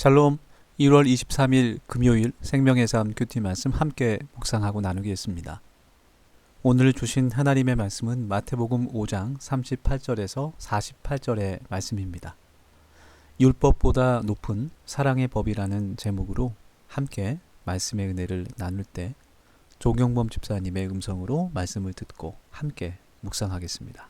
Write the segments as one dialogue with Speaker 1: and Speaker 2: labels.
Speaker 1: 샬롬 1월 23일 금요일 생명의 삶 큐티 말씀 함께 묵상하고 나누겠습니다. 오늘 주신 하나님의 말씀은 마태복음 5장 38절에서 48절의 말씀입니다. 율법보다 높은 사랑의 법이라는 제목으로 함께 말씀의 은혜를 나눌 때 조경범 집사님의 음성으로 말씀을 듣고 함께 묵상하겠습니다.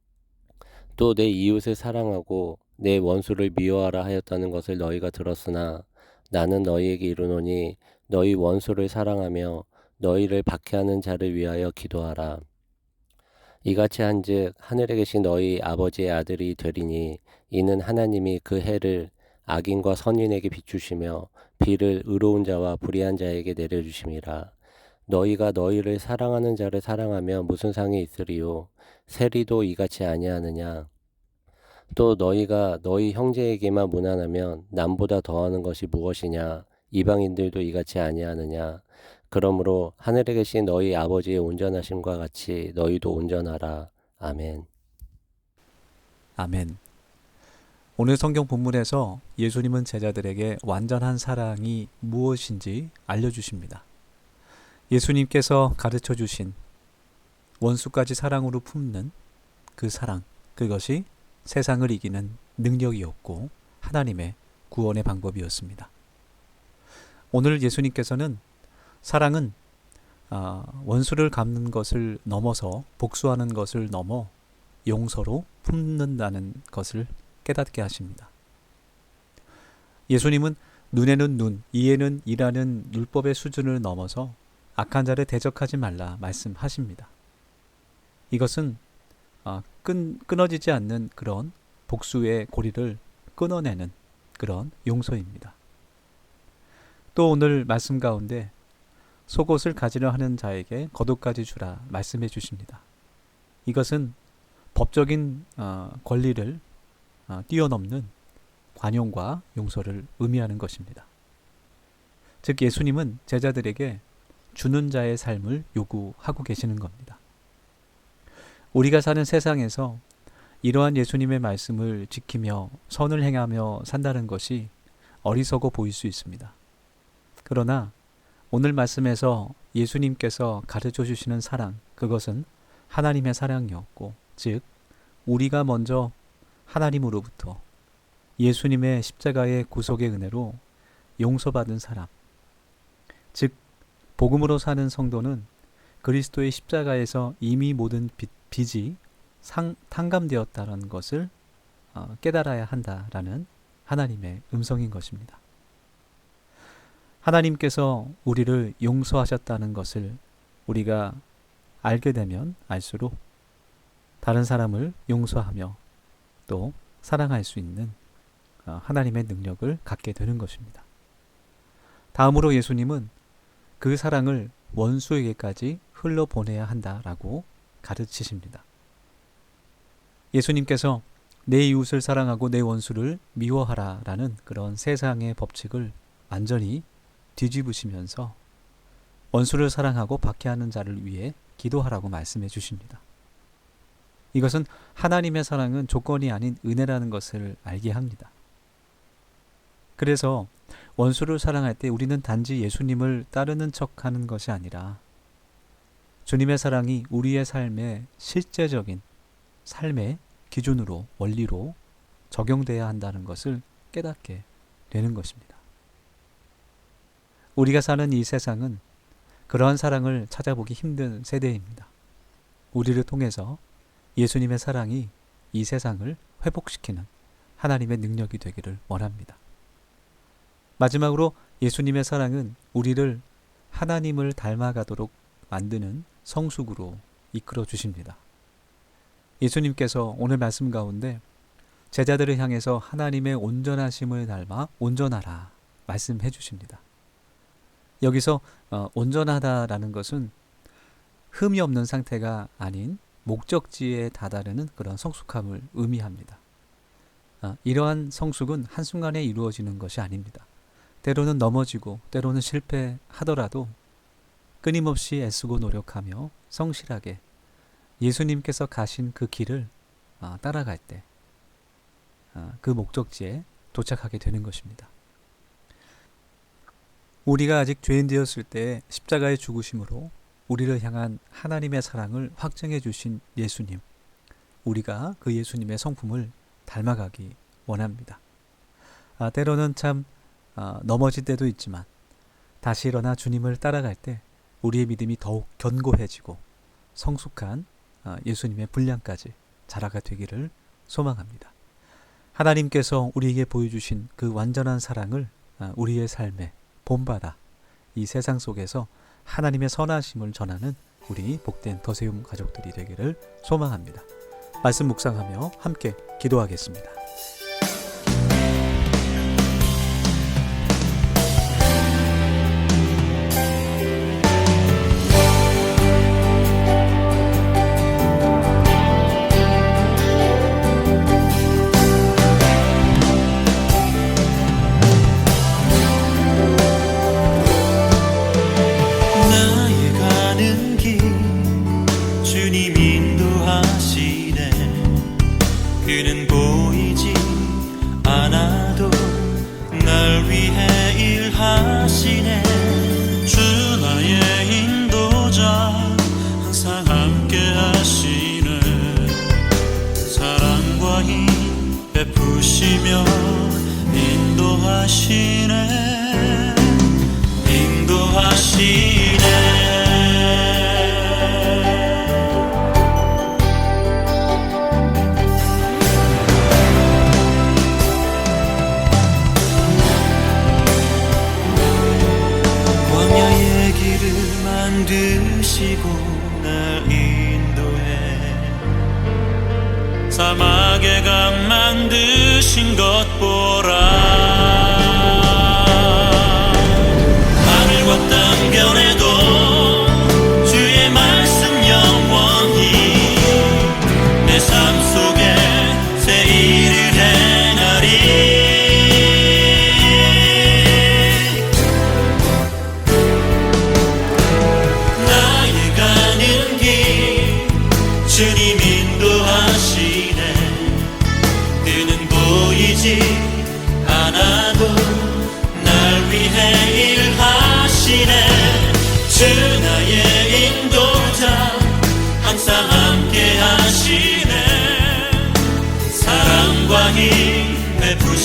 Speaker 2: 또 내 이웃을 사랑하고 내 원수를 미워하라 하였다는 것을 너희가 들었으나 나는 너희에게 이르노니 너희 원수를 사랑하며 너희를 박해하는 자를 위하여 기도하라. 이같이 한즉 하늘에 계신 너희 아버지의 아들이 되리니 이는 하나님이 그 해를 악인과 선인에게 비추시며 비를 의로운 자와 불의한 자에게 내려주심이라. 너희가 너희를 사랑하는 자를 사랑하면 무슨 상이 있으리요? 세리도 이같이 아니하느냐? 또 너희가 너희 형제에게만 무난하면 남보다 더하는 것이 무엇이냐? 이방인들도 이같이 아니하느냐? 그러므로 하늘에 계신 너희 아버지의 온전하심과 같이 너희도 온전하라. 아멘.
Speaker 1: 아멘. 오늘 성경 본문에서 예수님은 제자들에게 완전한 사랑이 무엇인지 알려주십니다. 예수님께서 가르쳐 주신 원수까지 사랑으로 품는 그 사랑, 그것이 세상을 이기는 능력이었고 하나님의 구원의 방법이었습니다. 오늘 예수님께서는 사랑은 아, 원수를 갚는 것을 넘어서 복수하는 것을 넘어 용서로 품는다는 것을 깨닫게 하십니다. 예수님은 눈에는 눈, 이에는 이라는 율법의 수준을 넘어서 악한 자를 대적하지 말라 말씀하십니다. 이것은 아, 끈, 끊어지지 않는 그런 복수의 고리를 끊어내는 그런 용서입니다. 또 오늘 말씀 가운데 속옷을 가지려 하는 자에게 겉옷까지 주라 말씀해 주십니다. 이것은 법적인 어, 권리를 어, 뛰어넘는 관용과 용서를 의미하는 것입니다. 즉 예수님은 제자들에게 주는 자의 삶을 요구하고 계시는 겁니다. 우리가 사는 세상에서 이러한 예수님의 말씀을 지키며 선을 행하며 산다는 것이 어리석어 보일 수 있습니다. 그러나 오늘 말씀에서 예수님께서 가르쳐 주시는 사랑, 그것은 하나님의 사랑이었고, 즉, 우리가 먼저 하나님으로부터 예수님의 십자가의 구속의 은혜로 용서받은 사람, 즉, 복음으로 사는 성도는 그리스도의 십자가에서 이미 모든 빚, 빚이 상, 탕감되었다는 것을 어, 깨달아야 한다라는 하나님의 음성인 것입니다. 하나님께서 우리를 용서하셨다는 것을 우리가 알게 되면 알수록 다른 사람을 용서하며 또 사랑할 수 있는 어, 하나님의 능력을 갖게 되는 것입니다. 다음으로 예수님은 그 사랑을 원수에게까지 흘러보내야 한다라고 가르치십니다. 예수님께서 내 이웃을 사랑하고 내 원수를 미워하라 라는 그런 세상의 법칙을 완전히 뒤집으시면서 원수를 사랑하고 박해하는 자를 위해 기도하라고 말씀해 주십니다. 이것은 하나님의 사랑은 조건이 아닌 은혜라는 것을 알게 합니다. 그래서 원수를 사랑할 때 우리는 단지 예수님을 따르는 척 하는 것이 아니라 주님의 사랑이 우리의 삶의 실제적인 삶의 기준으로 원리로 적용돼야 한다는 것을 깨닫게 되는 것입니다. 우리가 사는 이 세상은 그러한 사랑을 찾아보기 힘든 세대입니다. 우리를 통해서 예수님의 사랑이 이 세상을 회복시키는 하나님의 능력이 되기를 원합니다. 마지막으로 예수님의 사랑은 우리를 하나님을 닮아가도록 만드는 성숙으로 이끌어 주십니다. 예수님께서 오늘 말씀 가운데 제자들을 향해서 하나님의 온전하심을 닮아 온전하라 말씀해 주십니다. 여기서 어, 온전하다라는 것은 흠이 없는 상태가 아닌 목적지에 다다르는 그런 성숙함을 의미합니다. 아, 이러한 성숙은 한순간에 이루어지는 것이 아닙니다. 때로는 넘어지고 때로는 실패하더라도 끊임없이 애쓰고 노력하며 성실하게 예수님께서 가신 그 길을 아, 따라갈 때 그 목적지에 도착하게 되는 것입니다. 우리가 아직 죄인 되었을 때 십자가의 죽으심으로 우리를 향한 하나님의 사랑을 확증해 주신 예수님. 우리가 그 예수님의 성품을 닮아가기 원합니다. 아, 때로는 참 아, 넘어질 때도 있지만 다시 일어나 주님을 따라갈 때 우리의 믿음이 더욱 견고해지고 성숙한 아, 예수님의 분량까지 자라가 되기를 소망합니다. 하나님께서 우리에게 보여주신 그 완전한 사랑을 아, 우리의 삶에 본받아 이 세상 속에서 하나님의 선하심을 전하는 우리 복된 더세움 가족들이 되기를 소망합니다. 말씀 묵상하며 함께 기도하겠습니다.
Speaker 3: 인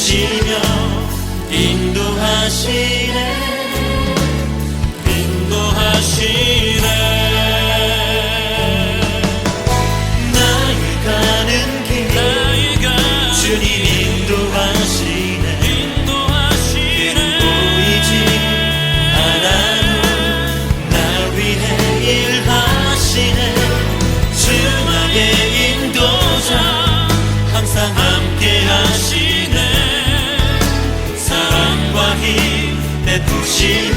Speaker 3: 베푸시며 인도하시 하